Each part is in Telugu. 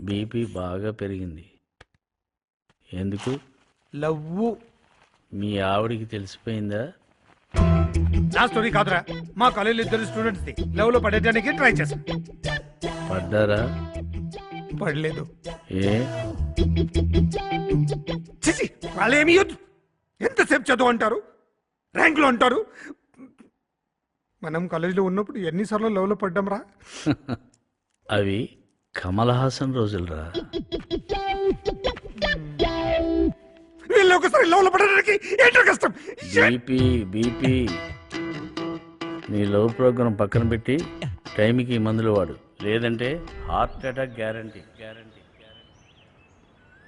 బీపీ బాగా పెరిగింది. ఎందుకు? లవ్వు. మీ ఆవిడికి తెలిసిపోయిందా? నా స్టోరీ కాదురా. మా కాలేజీలో ఇద్దరు స్టూడెంట్స్ ది లవ్లో పడేయడానికి ట్రై చేశాను పడ్డారా? పడలేదు. ఏ? చిచి వాళ్ళేమి ఎంతసేపు చదువు అంటారు? ర్యాంకులు అంటారు మనం కాలేజీలో ఉన్నప్పుడు ఎన్నిసార్లు లవ్లో పడ్డాం రా? అవి కమల్ హాసన్ రోజులరా. వీళ్ళు ఒకసారి లవ్లో పడడానికి ఏంటో కష్టం? BP BP. నీ లవ్ ప్రోగ్రాం పక్కన పెట్టి టైంకి మందులు వాడు. లేదంటే హార్ట్ అటాక్ గ్యారంటీ. గ్యారంటీ.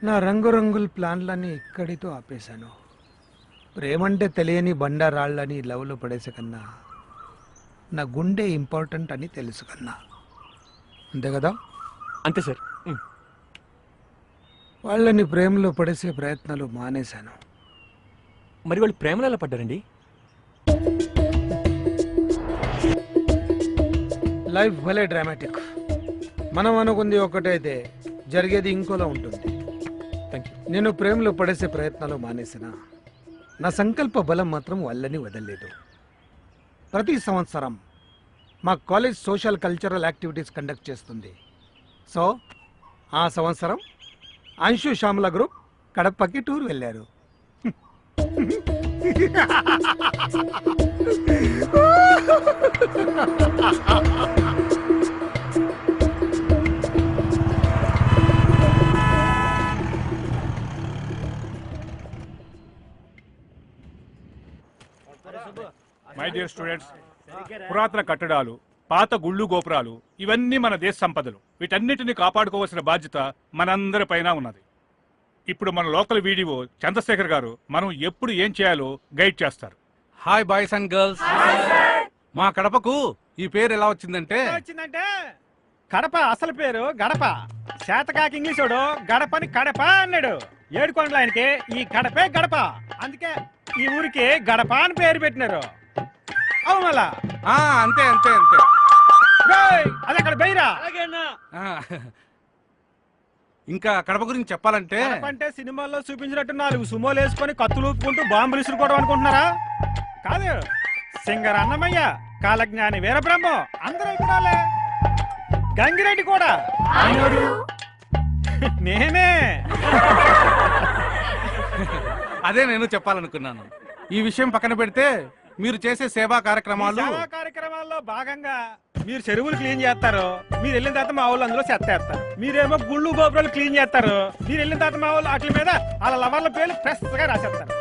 నా రంగురంగుల ప్లాన్లన్నీ ఇక్కడితో ఆపేశాను. ప్రేమంటే తెలియని బండారాళ్ళని లవ్లో పడేసే కన్నా నా గుండె ఇంపార్టెంట్ అని తెలుసు కన్నా. అంతే కదా? అంతే సార్. వాళ్ళని ప్రేమలో పడేసే ప్రయత్నాలు మానేశాను. మరి వాళ్ళు ప్రేమలో ఎలా పడ్డారండి? లైఫ్ భలే డ్రామాటిక్ మనం అనుకుంది ఒకటైతే జరిగేది ఇంకోలా ఉంటుంది. నేను ప్రేమలో పడేసే ప్రయత్నాలు మానేసిన నా సంకల్ప బలం మాత్రం వాళ్ళని వదలలేదు. ప్రతి సంవత్సరం మా college social cultural activities conduct చేస్తుంది. సో ఆ సంవత్సరం అంశు శ్యామల గ్రూప్ కడపకి టూర్ వెళ్ళారు. మై డియర్ స్టూడెంట్స్ పురాతన కట్టడాలు పాత గుళ్ళు గోపురాలు ఇవన్నీ మన దేశ సంపదలు. వీటన్నిటిని కాపాడుకోవాల్సిన బాధ్యత మనందరిపైన ఉన్నది. ఇప్పుడు మన లోకల్ వీడియో చంద్రశేఖర్ గారు మనం ఎప్పుడు ఏం చేయాలో గైడ్ చేస్తారు. Hi boys and girls. మా కడపకు ఈ పేరు ఎలా వచ్చిందంటే వచ్చిందంటే కడప అసలు పేరు గడప. శాతకాకి ఇంగ్లీషోడు గడపని కడప అన్నాడు. ఏడుకొండల ఆయనకి ఈ గడపే గడప. అందుకే ఈ ఊరికి గడప అని పేరు పెట్టినారు. అవు మళ్ళా? ఆ అంతే అంతే అంతే. రేయ్, అది అక్కడ ఆ, ఇంకా కడప గురించి చెప్పాలంటే అంటే సినిమాల్లో చూపించినట్టు నాలుగు సుమోలు వేసుకొని కత్తులు ఊపుకుంటూ బాంబులు ఇసురుకోవడం అనుకుంటున్నారా? కాదు. సింగర్ అన్నమయ్య కాలజ్ఞాని వీరబ్రహ్మం అందరూ ఇక్కడ గంగిరెడ్డి కూడా. నేనే అదే నేను చెప్పాలనుకున్నాను. ఈ విషయం పక్కన పెడితే మీరు చేసే సేవా కార్యక్రమాలు? సేవా కార్యక్రమాల్లో భాగంగా మీరు చెరువులు క్లీన్ చేస్తారు. మీరు వెళ్ళిన తర్వాత మా వాళ్ళు అందులో చెత్త వేస్తారు. మీరేమో గుళ్ళు గోపురాలు క్లీన్ చేస్తారు. మీరు వెళ్ళిన తర్వాత మా వాళ్ళు వాటి మీద వాళ్ళ లవర్ల పేర్లు ఫ్రెష్గా రాసేస్తారు.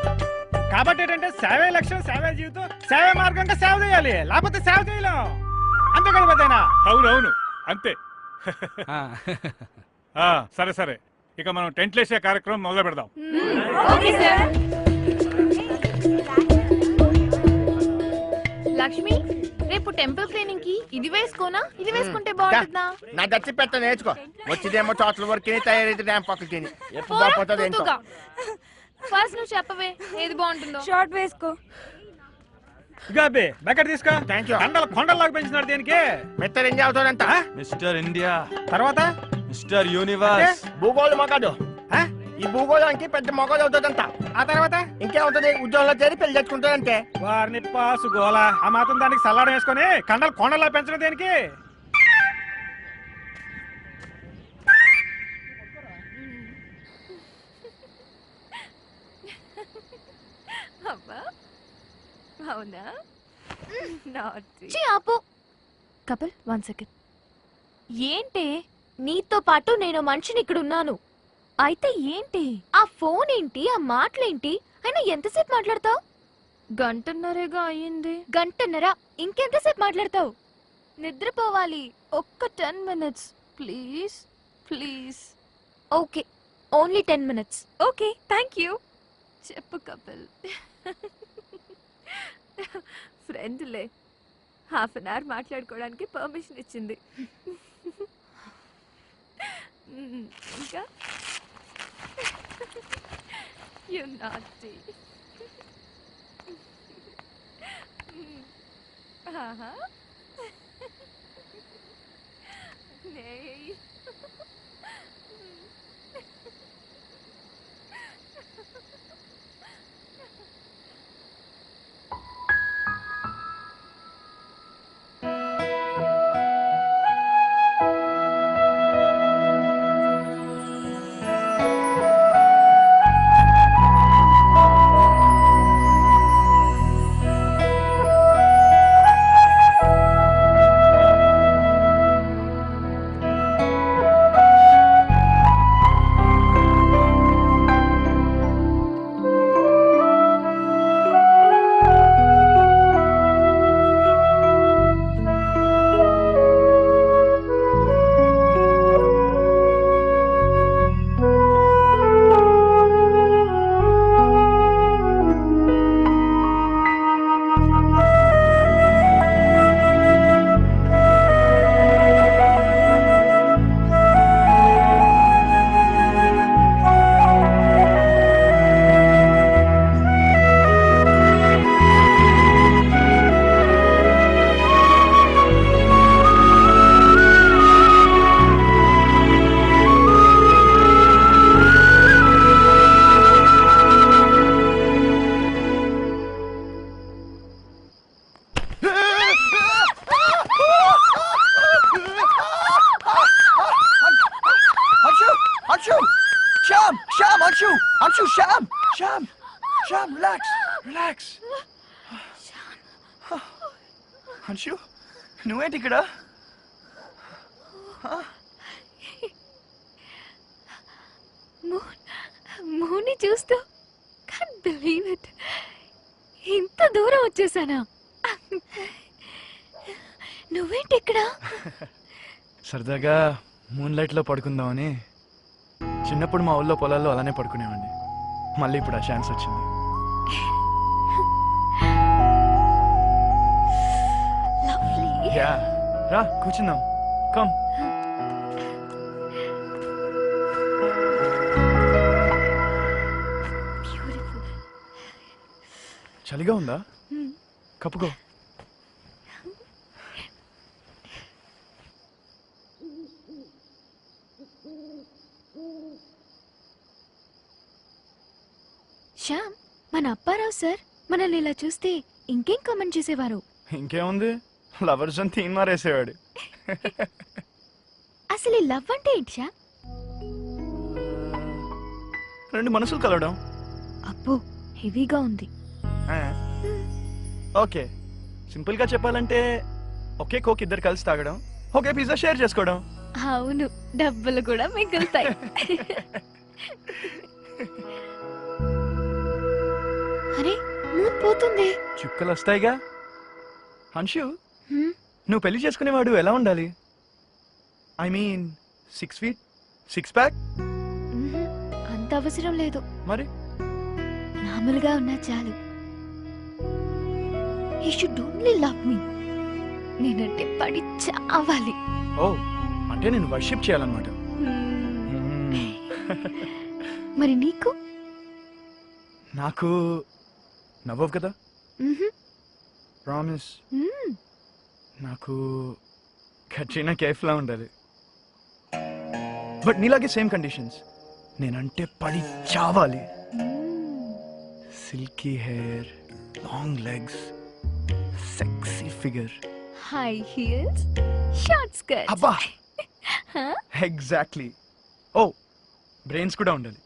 కాబట్టి ఏంటంటే సేవే లక్ష్యం సేవే జీవితం సేవే మార్గంగా సేవ చేయాలి. లేకపోతే సేవ చేయలేం. అంతే కదా అవునవును. అంతే. ఆ, ఆ, సరే సరే. ఇక మనం టెంట్లు వేసే కార్యక్రమం మొదలు పెడదాం లక్ష్మి రేపు టెంపుల్ క్లీనింగ్కి ఇది వేసుకోనా? ఇది వేసుకుంటే బాగుంటుందా? నా దచ్చి పెట్ట నేర్చుకో. వచ్చిదేమో చోట్ల వరకు తయారైతే డ్యామ్ పక్కకి ఎప్పుడు బాగుపోతుంది ఏంటో. ఫస్ట్ నువ్వు చెప్పవే ఏది బాగుంటుందో. షార్ట్ వేసుకో. గాబే బకెట్ తీసుకో. Thank you. కొండలు కొండల్లాగా పెంచినాడు దేనికి. మెత్తలు ఏం అవుతుందంట మిస్టర్ ఇండియా. తర్వాత? Mister Universe. భూగోళ మగాడు ఆ? ఈ భూగోళానికి పెద్ద మొగలు అవుతుందంట ఆ తర్వాత? ఇంకేమవుతుంది ఉద్యోగంలో చేరి పెళ్ళి తెచ్చుకుంటాడంటే వారిని పాసు గోల ఆ మాత్రం దానికి సల్లాడం వేసుకొని కండలు కొండలా పెంచడం దేనికి? అబ్బా అవునా? నాటి. ఛీ, ఆపు. Kapil one second. ఏంటి? నీతో పాటు నేను మనిషిని ఇక్కడ ఉన్నాను అయితే ఏంటి? ఆ ఫోన్ ఏంటి ఆ మాటలేంటి? అయినా ఎంతసేపు మాట్లాడతావు? గంటన్నరేగా అయ్యింది. గంటన్నర? ఇంకెంతసేపు మాట్లాడతావు? నిద్రపోవాలి. ఒక్క ten minutes. Please please. Okay. Only ten minutes. Okay thank you. చెప్పు కపిల్. ఫ్రెండ్లే హాఫ్ అన్ అవర్ మాట్లాడుకోవడానికి పర్మిషన్ ఇచ్చింది. ఇంకా? You're naughty. uh-huh. nee. Anshu? నువ్వేంటి ఇక్కడ? మూన్ చూస్తూ కాన్ బిలీవ్ ఇట్ ఇంత దూరం వచ్చేసానా? నువ్వేంటి ఇక్కడ? సరదాగా మూన్ లైట్లో పడుకుందామని చిన్నప్పుడు మా ఊళ్ళో పొలాల్లో అలానే పడుకునేవాడిని. మళ్ళీ ఇప్పుడు ఆ ఛాన్స్ వచ్చింది. యా. రా కూర్చుందాం. కమ్. చలిగా ఉందా? కప్పుకో. శ్యామ్ మన అప్పారావు సార్ మనల్ని ఇలా చూస్తే ఇంకేం కామెంట్ చేసేవారు? ఇంకేముంది? లవర్స్ అని తీన్ మారేసేవాడు? అసలు ఈ లవ్ అంటే ఏంటి శ్యామ్ రెండు మనసులు కలవడం. అబ్బో హెవీగా ఉంది. ఓకే. సింపుల్గా చెప్పాలంటే ఒకే కోక్ ఇద్దరు కలిసి తాగడం ఒకే పిజ్జా షేర్ చేసుకోవడం. అవును డబ్బులు కూడా మిగులుతాయి. అరే మూన్ పోతుంది. చుక్కలు వస్తాయిగా? హన్షు? హ్మ్, నువ్వు పెళ్ళి చేసుకునేవాడు ఎలా ఉండాలి? I mean six feet six pack అంత అవసరం లేదు. మరి? మామూలుగా ఉన్నా చాలు. ఈ షుడ్ ఓన్లీ లవ్ మీ నేనంటే పడి చావాలి. ఓ అంటే నేను వర్షిప్ చేయాలన్నమాట. మరి నీకు? నాకు నవ్వవు కదా? ప్రామిస్. నాకు కట్రినా కేఫ్లా ఉండాలి. బట్ నీలాగే సేమ్ కండిషన్స్. నేనంటే పడి చావాలి. Silky hair long legs sexy figure. High heels short skirt అబ్బా! ఎగ్జాక్ట్లీ. ఓ బ్రెయిన్స్ కూడా ఉండాలి.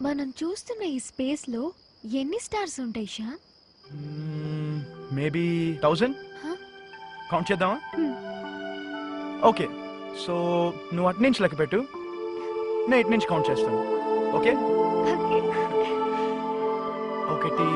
మనం చూస్తున్న ఈ స్పేస్లో ఎన్ని స్టార్స్ ఉంటాయి శ్యామ్ మేబీ థౌజండ్? కౌంట్ చేద్దామా. ఓకే. సో నువ్వు అటు నుంచి లెక్క పెట్టు. నేను ఇటు నుంచి కౌంట్ చేస్తాను. ఓకే. ఒకటి